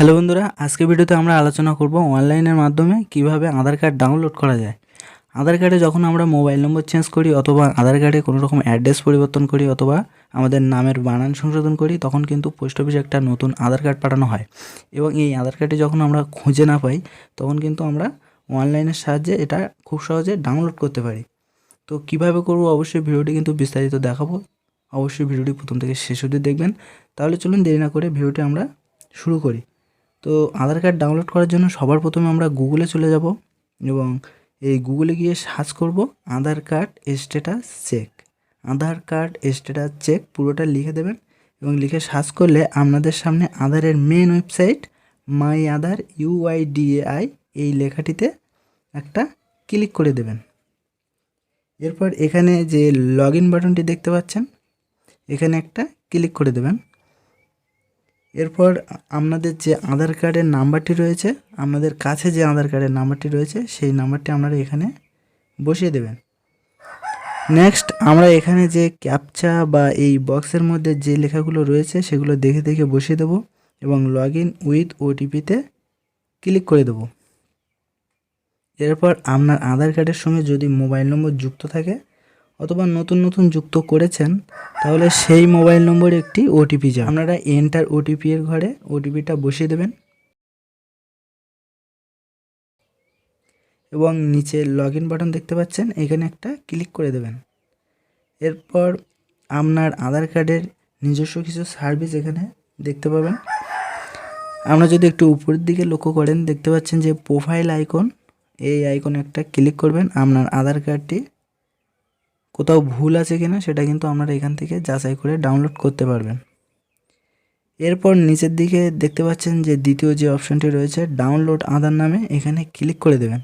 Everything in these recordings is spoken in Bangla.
হ্যালো বন্ধুরা আজকে ভিডিওতে আমরা আলোচনা করব অনলাইনের মাধ্যমে কীভাবে আধার কার্ড ডাউনলোড করা যায়। আধার কার্ডে যখন আমরা মোবাইল নম্বর চেঞ্জ করি অথবা আধার কার্ডে কোনো রকম অ্যাড্রেস পরিবর্তন করি অথবা আমাদের নামের বানান সংশোধন করি, তখন কিন্তু পোস্ট অফিসে একটা নতুন আধার কার্ড পাঠানো হয়। এবং এই আধার কার্ডটি যখন আমরা খুঁজে না পাই, তখন কিন্তু আমরা অনলাইনের সাহায্যে এটা খুব সহজে ডাউনলোড করতে পারি। তো কীভাবে করব অবশ্যই ভিডিওটি কিন্তু বিস্তারিত দেখাবো। অবশ্যই ভিডিওটি প্রথম থেকে শেষ অবধি দেখবেন। তাহলে চলুন দেরি না করে ভিডিওটি আমরা শুরু করি। তো আধার কার্ড ডাউনলোড করার জন্য সবার প্রথমে আমরা গুগলে চলে যাব এবং এই গুগলে গিয়ে সার্চ করব Aadhaar card status check Aadhaar card status check পুরোটা লিখে দেবেন এবং লিখে সার্চ করলে আপনাদের সামনে আধারের main website my Aadhaar UIDAI এই লেখাটিতে একটা ক্লিক করে দেবেন। এরপর এখানে যে লগ ইন বাটনটি দেখতে পাচ্ছেন, এখানে একটা ক্লিক করে দেবেন। এরপর আপনাদের যে আধার কার্ডের নাম্বারটি রয়েছে আপনাদের কাছে যে আধার কার্ডের নাম্বারটি রয়েছে, সেই নাম্বারটি আপনারা এখানে বসিয়ে দেবেন। নেক্সট আমরা এখানে যে ক্যাপচা বা এই বক্সের মধ্যে যে লেখাগুলো রয়েছে, সেগুলো দেখে দেখে বসিয়ে দেবো এবং লগ ইন উইথ ওটিপিতে ক্লিক করে দেবো। এরপর আপনার আধার কার্ডের সঙ্গে যদি মোবাইল নম্বর যুক্ত থাকে অথবা নতুন নতুন যুক্ত করেছেন, তাহলে সেই মোবাইল নম্বরে একটি ওটিপি যাবে আপনারা এন্টার ওটিপি এর ঘরে ওটিপিটা বসিয়ে দেবেন। এবং নিচে লগ ইন বাটন দেখতে পাচ্ছেন, এখানে একটা ক্লিক করে দেবেন। এরপর আপনার আধার কার্ডের নিজস্ব কিছু সার্ভিস এখানে দেখতে পাবেন। আমরা যদি একটু উপরের দিকে লক্ষ্য করেন, দেখতে পাচ্ছেন যে প্রোফাইল আইকন এই আইকনে একটা ক্লিক করবেন। আপনার আধার কার্ডটি কোথাও ভুল আছে কিনা সেটা কিন্তু আপনারা এখান থেকে যাচাই করে ডাউনলোড করতে পারবেন। এরপর নিচের দিকে দেখতে পাচ্ছেন যে দ্বিতীয় যে অপশানটি রয়েছে ডাউনলোড আধার নামে, এখানে ক্লিক করে দেবেন।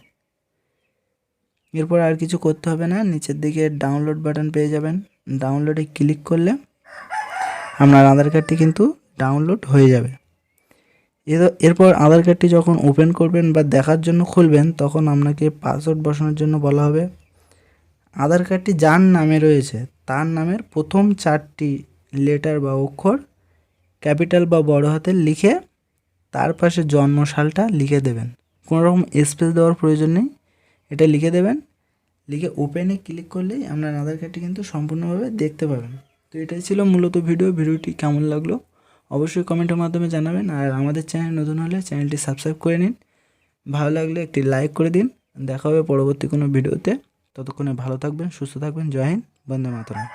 এরপর আর কিছু করতে হবে না, নিচের দিকে ডাউনলোড বাটন পেয়ে যাবেন। ডাউনলোডে ক্লিক করলে আপনার আধার কার্ডটি কিন্তু ডাউনলোড হয়ে যাবে। এরপর আধার কার্ডটি যখন ওপেন করবেন বা দেখার জন্য খুলবেন, তখন আপনাকে পাসওয়ার্ড বসানোর জন্য বলা হবে। আধার কার্ডটি যার নামে রয়েছে, তার নামের প্রথম চারটি লেটার বা অক্ষর ক্যাপিটাল বা বড় হাতে লিখে তার পাশে জন্ম সালটা লিখে দেবেন। কোনো রকম স্পেস দেওয়ার প্রয়োজন নেই, এটা লিখে দেবেন। লিখে ওপেনে ক্লিক করলেই আপনার আধার কার্ডটি কিন্তু সম্পূর্ণভাবে দেখতে পাবেন। তো এটাই ছিল মূলত ভিডিও ভিডিওটি কেমন লাগল? অবশ্যই কমেন্টের মাধ্যমে জানাবেন আর আমাদের চ্যানেল নতুন হলে চ্যানেলটি সাবস্ক্রাইব করে নিন। ভালো লাগলে একটি লাইক করে দিন। দেখা হবে পরবর্তী কোনো ভিডিওতে ততক্ষণে ভালো থাকবেন সুস্থ থাকবেন। জয় হিন্দ বন্দে মাতরম।